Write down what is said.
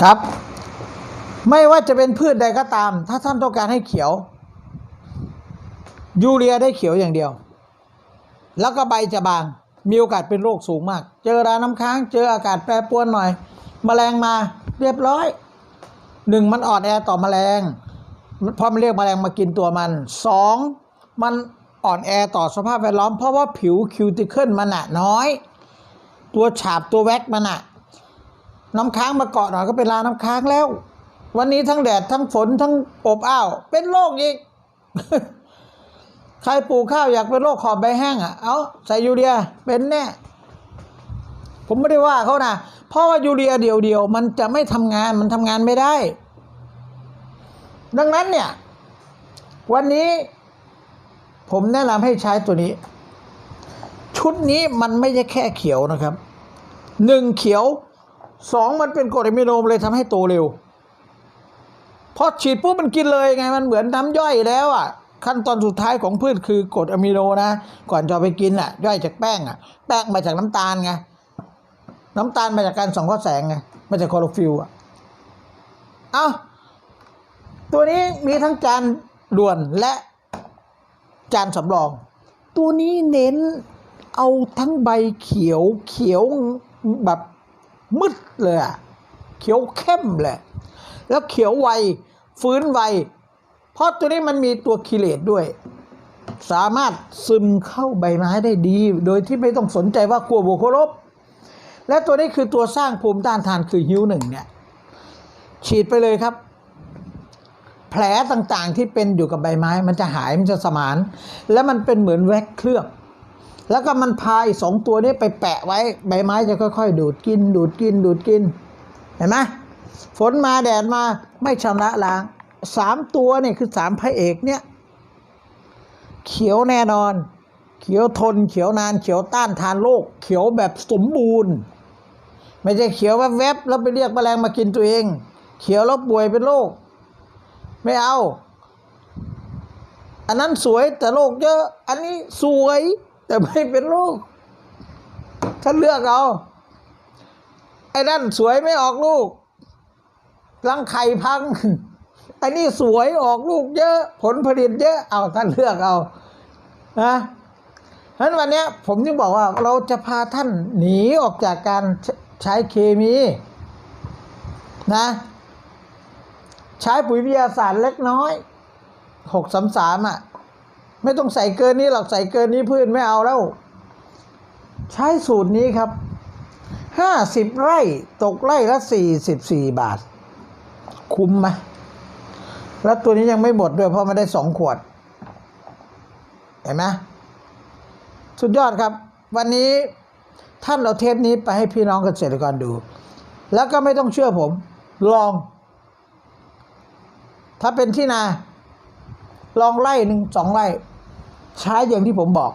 ครับ ไม่ว่าจะเป็นพืชใดก็ตาม ถ้าท่านต้องการให้เขียว ยูเรียได้เขียวอย่างเดียว แล้วก็ใบจะบาง มีโอกาสเป็นโรคสูงมาก เจอราน้ำค้าง เจออากาศแปรปรวนหน่อยแมลงมาเรียบร้อยหนึ่งมันอ่อนแอต่อแมลงเพราะมันเรียกแมลงมากินตัวมันสองมันอ่อนแอต่อสภาพแวดล้อม เพราะว่าผิวคิวติเคิลมันอะน้อย ตัวฉาบตัวแว็กมันอะ น้ำค้างมาเกาะหน่อยก็เป็นราน้ำค้างแล้ว วันนี้ทั้งแดดทั้งฝนทั้งอบอ้าว เป็นโรคอีก ใครปลูกข้าวอยากเป็นโรคขอบใบแห้งอะ เอาใส่ยูเรียเป็นแน่ ผมไม่ได้ว่าเขานะเพราะว่ายูเรียเดียวๆมันจะไม่ทำงานมันทำงานไม่ได้ ดังนั้นเนี่ย วันนี้ผมแนะนำให้ใช้ตัวนี้ ชุดนี้มันไม่ใช่แค่เขียวนะครับหนึ่งเขียว สองมันเป็นกรดอะมิโนเลยทำให้โตเร็วพอฉีดปุ๊บมันกินเลยไงมันเหมือนน้ำย่อยแล้วอะ ขั้นตอนสุดท้ายของพืชคือกรดอะมิโนนะ ก่อนจะไปกินอะ ย่อยจากแป้งอะ แป้งมาจากน้ำตาลไงน้ำตาลมาจากการส่องข้อแสงไงมาจากคลอโรฟิลล์อะเอ้าตัวนี้มีทั้งจานด่วนและจานสำรอง ตัวนี้เน้นเอาทั้งใบเขียวเขียวแบบ มืดเลยอะเขียวเข้มเลยแล้วเขียวไวฟื้นไวเพราะตัวนี้มันมีตัวคิเลตด้วย สามารถซึมเข้าใบไม้ได้ดี โดยที่ไม่ต้องสนใจว่ากลัวบวกลบและตัวนี้คือตัวสร้างภูมิต้านทานคือฮิวหนึ่งเนี่ยฉีดไปเลยครับ แผลต่างๆที่เป็นอยู่กับใบไม้ มันจะหายมันจะสมาน แล้วมันเป็นเหมือนแว็กเคลือบ แล้วก็มันพายสองตัวนี้ไปแปะไว้ใบไม้จะค่อยๆ ดูดกิน ดูดกิน ดูดกิน เห็นไหมฝนมาแดดมาไม่ชำระล้างสามตัวเนี่ยคือสามพระเอกเนี่ย เขียวแน่นอน เขียวทน เขียวนาน เขียวต้านทานโรคเขียวแบบสมบูรณ์ ไม่ใช่เขียวแวบๆแล้วไปเรียกแมลงมากินตัวเอง เขียวแล้วป่วยเป็นโรคไม่เอา อันนั้นสวยแต่โรคเยอะ อันนี้สวย แต่ไม่เป็นโรคท่านเลือกเอา ไอ้นั่นสวยไม่ออกลูกรังไข่พังไอ้นี่สวยออกลูกเยอะ ผลผลิตเยอะเอาท่านเลือกเอานะฉะนั้นวันนี้ผมจึงบอกว่าเราจะพาท่านหนีออกจากการใช้เคมีนะ ใช้ปุ๋ยวิทยาศาสตร์เล็กน้อยหกสามสามอะ ไม่ต้องใส่เกินนี้หรอกใส่เกินนี้พืชไม่เอาแล้ว ใช้สูตรนี้ครับห้าสิบไร่ตกไร่ละสี่สิบสี่บาท คุ้มไหมแล้วตัวนี้ยังไม่หมดด้วยเพราะมันได้สองขวด เห็นไหมสุดยอดครับ วันนี้ท่านเอาเทปนี้ไปให้พี่น้องเกษตรกรดู แล้วก็ไม่ต้องเชื่อผม ลอง ถ้าเป็นที่นา ลองไล่หนึ่งสองไร่ ใช้อย่างที่ผมบอก